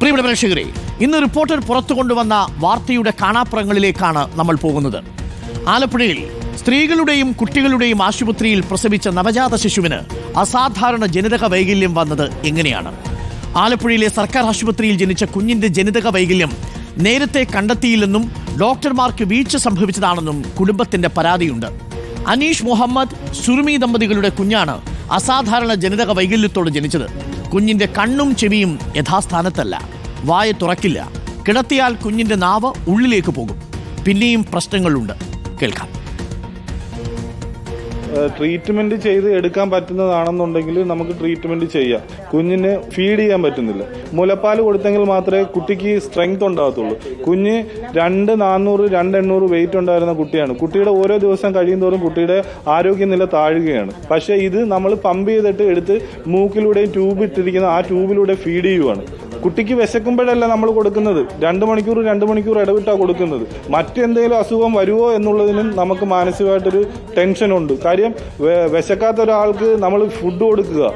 പ്രിയപ്പെട്ട പ്രേക്ഷകരെ ഇന്ന് റിപ്പോർട്ടർ പുറത്തു കൊണ്ടുവന്ന വാർത്തയുടെ കാണാപ്പുറങ്ങളിലേക്കാണ് നമ്മൾ പോകുന്നത്. ആലപ്പുഴയിൽ സ്ത്രീകളുടെയും കുട്ടികളുടെയും ആശുപത്രിയിൽ പ്രസവിച്ച നവജാത ശിശുവിന് അസാധാരണ ജനിതക വൈകല്യം വന്നത് എങ്ങനെയാണ്? ആലപ്പുഴയിലെ സർക്കാർ ആശുപത്രിയിൽ ജനിച്ച കുഞ്ഞിന്റെ ജനിതക വൈകല്യം നേരത്തെ കണ്ടെത്തിയില്ലെന്നും ഡോക്ടർമാർക്ക് വീഴ്ച സംഭവിച്ചതാണെന്നും കുടുംബത്തിന്റെ പരാതിയുണ്ട്. അനീഷ് മുഹമ്മദ് സുറുമി ദമ്പതികളുടെ കുഞ്ഞാണ് അസാധാരണ ജനിതക വൈകല്യത്തോട് ജനിച്ചത്. കുഞ്ഞിന്റെ കണ്ണും ചെവിയും യഥാസ്ഥാനത്തല്ല. വായ തുറക്കില്ല. കിടത്തിയാൽ കുഞ്ഞിന്റെ നാവ് ഉള്ളിലേക്ക് പോകും. പിന്നെയും പ്രശ്നങ്ങളുണ്ട്. കേൾക്കാം. ട്രീറ്റ്മെന്റ് ചെയ്ത് എടുക്കാൻ പറ്റുന്നതാണെന്നുണ്ടെങ്കിൽ നമുക്ക് ട്രീറ്റ്മെന്റ് ചെയ്യാം. കുഞ്ഞിന് ഫീഡ് ചെയ്യാൻ പറ്റുന്നില്ല. മുലപ്പാൽ കൊടുത്തെങ്കിൽ മാത്രമേ കുട്ടിക്ക് സ്ട്രെങ്ത് ഉണ്ടാകത്തുള്ളൂ. കുഞ്ഞ് രണ്ട് നാനൂറ് രണ്ട് എണ്ണൂറ് വെയിറ്റ് ഉണ്ടായിരുന്ന കുട്ടിയാണ്. കുട്ടിയുടെ ഓരോ ദിവസം കഴിയുന്തോറും കുട്ടിയുടെ ആരോഗ്യനില താഴുകയാണ്. പക്ഷേ ഇത് നമ്മൾ പമ്പ് ചെയ്തിട്ട് എടുത്ത് മൂക്കിലൂടെയും ട്യൂബ് ഇട്ടിരിക്കുന്ന ആ ട്യൂബിലൂടെ ഫീഡ് ചെയ്യുവാണ്. കുട്ടിക്ക് വിശക്കുമ്പോഴല്ല നമ്മൾ കൊടുക്കുന്നത്? രണ്ട് മണിക്കൂർ രണ്ട് മണിക്കൂർ ഇടവിട്ടാണ് കൊടുക്കുന്നത്. മറ്റെന്തെങ്കിലും അസുഖം വരുമോ എന്നുള്ളതിനും നമുക്ക് മാനസികമായിട്ടൊരു ടെൻഷനുണ്ട് കാര്യം വിശക്കാത്ത ഒരാൾക്ക് നമ്മൾ ഫുഡ് കൊടുക്കുക.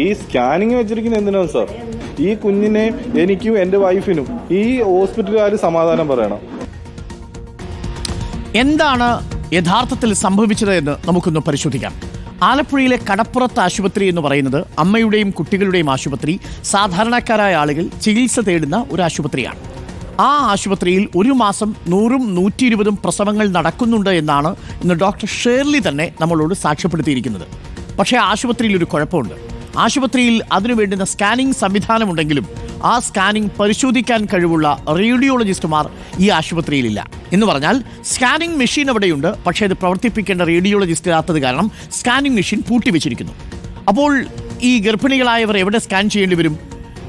ഈ സ്കാനിങ് വെച്ചിരിക്കുന്നത് എന്തിനാണ് സാർ ഈ കുഞ്ഞിനെ എനിക്കും എന്റെ വൈഫിനും ഈ ഹോസ്പിറ്റലുകാർ സമാധാനം പറയണം. എന്താണ് യഥാർത്ഥത്തിൽ സംഭവിച്ചത് എന്ന് നമുക്കൊന്ന് പരിശോധിക്കാം. ആലപ്പുഴയിലെ കടപ്പുറത്ത് ആശുപത്രി എന്ന് പറയുന്നത് അമ്മയുടെയും കുട്ടികളുടെയും ആശുപത്രി സാധാരണക്കാരായ ആളുകൾ ചികിത്സ തേടുന്ന ഒരു ആശുപത്രിയാണ്. ആ ആശുപത്രിയിൽ ഒരു മാസം നൂറും നൂറ്റി ഇരുപതും പ്രസവങ്ങൾ നടക്കുന്നുണ്ട് എന്നാണ് ഇന്ന് ഡോക്ടർ ഷേർലി തന്നെ നമ്മളോട് സാക്ഷ്യപ്പെടുത്തിയിരിക്കുന്നത്. പക്ഷേ ആശുപത്രിയിൽ ഒരു കുഴപ്പമുണ്ട്. ആശുപത്രിയിൽ അതിനു വേണ്ടുന്ന സ്കാനിംഗ് സംവിധാനമുണ്ടെങ്കിലും ആ സ്കാനിംഗ് പരിശോധിക്കാൻ കഴിവുള്ള റേഡിയോളജിസ്റ്റുമാർ ഈ ആശുപത്രിയിലില്ല. എന്ന് പറഞ്ഞാൽ സ്കാനിംഗ് മെഷീൻ അവിടെയുണ്ട്. പക്ഷേ അത് പ്രവർത്തിപ്പിക്കേണ്ട റേഡിയോളജിസ്റ്റ് ഇല്ലാത്തത് കാരണം സ്കാനിംഗ് മെഷീൻ പൂട്ടിവെച്ചിരിക്കുന്നു. അപ്പോൾ ഈ ഗർഭിണികളായവർ എവിടെ സ്കാൻ ചെയ്യേണ്ടി വരും?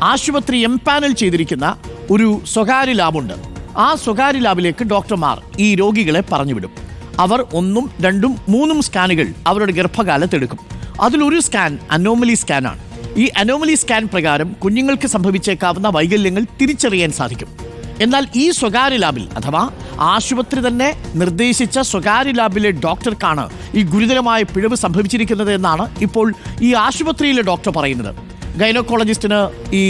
ആശുപത്രി എംപാനൽ ചെയ്തിരിക്കുന്ന ഒരു സ്വകാര്യ ലാബുണ്ട് ആ സ്വകാര്യ ലാബിലേക്ക് ഡോക്ടർമാർ ഈ രോഗികളെ പറഞ്ഞുവിടും. അവർ ഒന്നും രണ്ടും മൂന്നും സ്കാനുകൾ അവരുടെ ഗർഭകാലത്ത് എടുക്കും. അതിലൊരു സ്കാൻ അനോമലി സ്കാനാണ് ഈ അനോമലി സ്കാൻ പ്രകാരം കുഞ്ഞുങ്ങൾക്ക് സംഭവിച്ചേക്കാവുന്ന വൈകല്യങ്ങൾ തിരിച്ചറിയാൻ സാധിക്കും. എന്നാൽ ഈ സ്വകാര്യ ലാബിൽ അഥവാ ആശുപത്രി തന്നെ നിർദ്ദേശിച്ച സ്വകാര്യ ലാബിലെ ഡോക്ടർക്കാണ് ഈ ഗുരുതരമായ പിഴവ് സംഭവിച്ചിരിക്കുന്നത് എന്നാണ് ഇപ്പോൾ ഈ ആശുപത്രിയിലെ ഡോക്ടർ പറയുന്നത്. ഗൈനക്കോളജിസ്റ്റിന് ഈ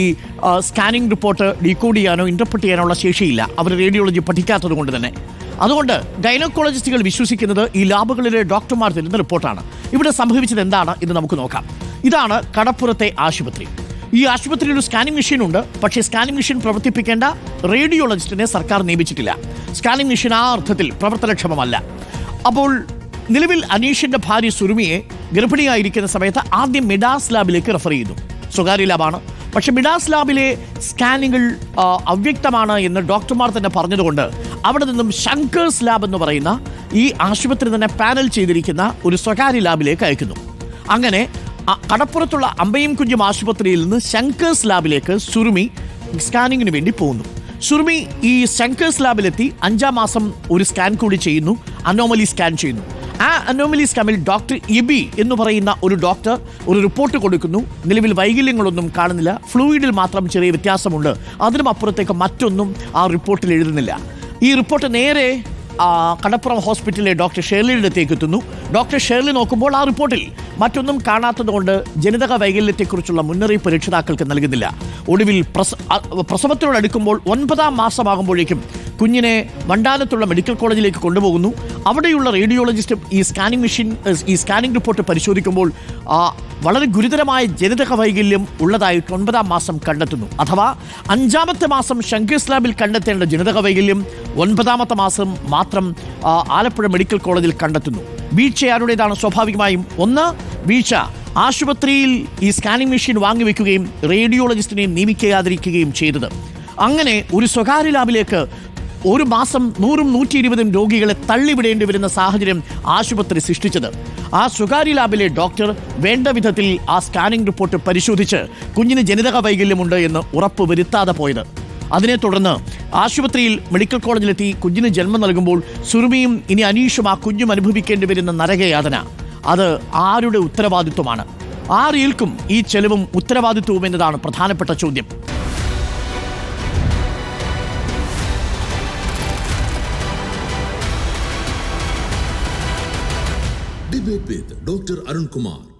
സ്കാനിംഗ് റിപ്പോർട്ട് ഡീകോഡ് ചെയ്യാനോ ഇന്റർപ്രറ്റ് ചെയ്യാനുള്ള ശേഷിയില്ല. അവർ റേഡിയോളജി പഠിക്കാത്തത് കൊണ്ട് തന്നെ. അതുകൊണ്ട് ഗൈനക്കോളജിസ്റ്റുകൾ വിശ്വസിക്കുന്നത് ഈ ലാബുകളിലെ ഡോക്ടർമാർ തരുന്ന റിപ്പോർട്ടാണ്. ഇവിടെ സംഭവിച്ചത് എന്താണ് എന്ന് നമുക്ക് നോക്കാം. ഇതാണ് കടപ്പുറത്തെ ആശുപത്രി. ഈ ആശുപത്രിയിൽ ഒരു സ്കാനിംഗ് മെഷീൻ ഉണ്ട് പക്ഷേ സ്കാനിംഗ് മെഷീൻ പ്രവർത്തിപ്പിക്കേണ്ട റേഡിയോളജിസ്റ്റിനെ സർക്കാർ നിയമിച്ചിട്ടില്ല. സ്കാനിംഗ് മെഷീൻ ആ അർത്ഥത്തിൽ പ്രവർത്തനക്ഷമമല്ല. അപ്പോൾ നിലവിൽ അനീഷിന്റെ ഭാര്യ സുരുമിയെ ഗർഭിണിയായിരിക്കുന്ന സമയത്ത് ആദ്യം മിഡാസ് ലാബിലേക്ക് റെഫർ ചെയ്തു. സ്വകാര്യ ലാബാണ്. പക്ഷേ മിഡാസ് ലാബിലെ സ്കാനിങ്ങുകൾ അവ്യക്തമാണ് എന്ന് ഡോക്ടർമാർ തന്നെ പറഞ്ഞതുകൊണ്ട് അവിടെ നിന്നും ശങ്കേഴ്സ് ലാബ് എന്ന് പറയുന്ന ഈ ആശുപത്രി തന്നെ പാനൽ ചെയ്തിരിക്കുന്ന ഒരു സ്വകാര്യ ലാബിലേക്ക് അയക്കുന്നു. അങ്ങനെ കടപ്പുറത്തുള്ള അമ്പയും കുഞ്ഞും ആശുപത്രിയിൽ നിന്ന് ശങ്കേഴ്സ് ലാബിലേക്ക് സുറുമി സ്കാനിങ്ങിന് വേണ്ടി പോകുന്നു. സുറുമി ഈ ശങ്കേഴ്സ് ലാബിലെത്തി അഞ്ചാം മാസം ഒരു സ്കാൻ കൂടി ചെയ്യുന്നു അനോമലി സ്കാൻ ചെയ്യുന്നു. ആ അനോമലി സ്കാമിൽ ഡോക്ടർ ഇബി എന്ന് പറയുന്ന ഒരു ഡോക്ടർ ഒരു റിപ്പോർട്ട് കൊടുക്കുന്നു. നിലവിൽ വൈകല്യങ്ങളൊന്നും കാണുന്നില്ല ഫ്ലൂയിഡിൽ മാത്രം ചെറിയ വ്യത്യാസമുണ്ട് അതിനും അപ്പുറത്തേക്ക് മറ്റൊന്നും ആ റിപ്പോർട്ടിൽ എഴുതുന്നില്ല. ഈ റിപ്പോർട്ട് നേരെ കടപ്പുറം ഹോസ്പിറ്റലിലെ ഡോക്ടർ ഷേർലിയുടെ അടുത്തേക്ക് എത്തുന്നു. ഡോക്ടർ ഷേർലി നോക്കുമ്പോൾ ആ റിപ്പോർട്ടിൽ മറ്റൊന്നും കാണാത്തതുകൊണ്ട് ജനിതക വൈകല്യത്തെക്കുറിച്ചുള്ള മുന്നറിയിപ്പ് രക്ഷിതാക്കൾക്ക് നൽകുന്നില്ല. ഒടുവിൽ പ്രസ പ്രസവത്തിനോടടുക്കുമ്പോൾ ഒൻപതാം മാസമാകുമ്പോഴേക്കും കുഞ്ഞിനെ വണ്ടാനത്തുള്ള മെഡിക്കൽ കോളേജിലേക്ക് കൊണ്ടുപോകുന്നു. അവിടെയുള്ള റേഡിയോളജിസ്റ്റ് ഈ സ്കാനിംഗ് മെഷീൻ ഈ സ്കാനിംഗ് റിപ്പോർട്ട് പരിശോധിക്കുമ്പോൾ വളരെ ഗുരുതരമായ ജനിതക വൈകല്യം ഉള്ളതായിട്ട് ഒൻപതാം മാസം കണ്ടെത്തുന്നു. അഥവാ അഞ്ചാമത്തെ മാസം ശങ്കേഴ്സ് ലാബിൽ കണ്ടെത്തേണ്ട ജനിതക വൈകല്യം ഒൻപതാമത്തെ മാസം മാത്രം ആലപ്പുഴ മെഡിക്കൽ കോളേജിൽ കണ്ടെത്തുന്നു. വീഴ്ച ആരുടേതാണ് സ്വാഭാവികമായും. ഒന്ന് വീഴ്ച. ആശുപത്രിയിൽ ഈ സ്കാനിംഗ് മെഷീൻ വാങ്ങിവെക്കുകയും റേഡിയോളജിസ്റ്റിനെ നിയമിക്കാതിരിക്കുകയും ചെയ്തത്. അങ്ങനെ ഒരു സ്വകാര്യ ലാബിലേക്ക് ഒരു മാസം നൂറും നൂറ്റി ഇരുപതും രോഗികളെ തള്ളിവിടേണ്ടി വരുന്ന സാഹചര്യം ആശുപത്രി സൃഷ്ടിച്ചത്. ആ സ്വകാര്യ ലാബിലെ ഡോക്ടർ വേണ്ട വിധത്തിൽ ആ സ്കാനിംഗ് റിപ്പോർട്ട് പരിശോധിച്ച് കുഞ്ഞിന് ജനിതക വൈകല്യമുണ്ട് എന്ന് ഉറപ്പ് വരുത്താതെ പോയത്. അതിനെ തുടർന്ന് ആശുപത്രിയിൽ മെഡിക്കൽ കോളേജിലെത്തി കുഞ്ഞിന് ജന്മം നൽകുമ്പോൾ സുറുമിയും ഇനി അനീഷും ആ കുഞ്ഞും അനുഭവിക്കേണ്ടി വരുന്ന നരകയാതന അത് ആരുടെ ഉത്തരവാദിത്വമാണ്? ആരേൽക്കും ഈ ചെലവും ഉത്തരവാദിത്വവും എന്നതാണ് പ്രധാനപ്പെട്ട ചോദ്യം. ഡോക്ടർ അരുൺകുമാർ.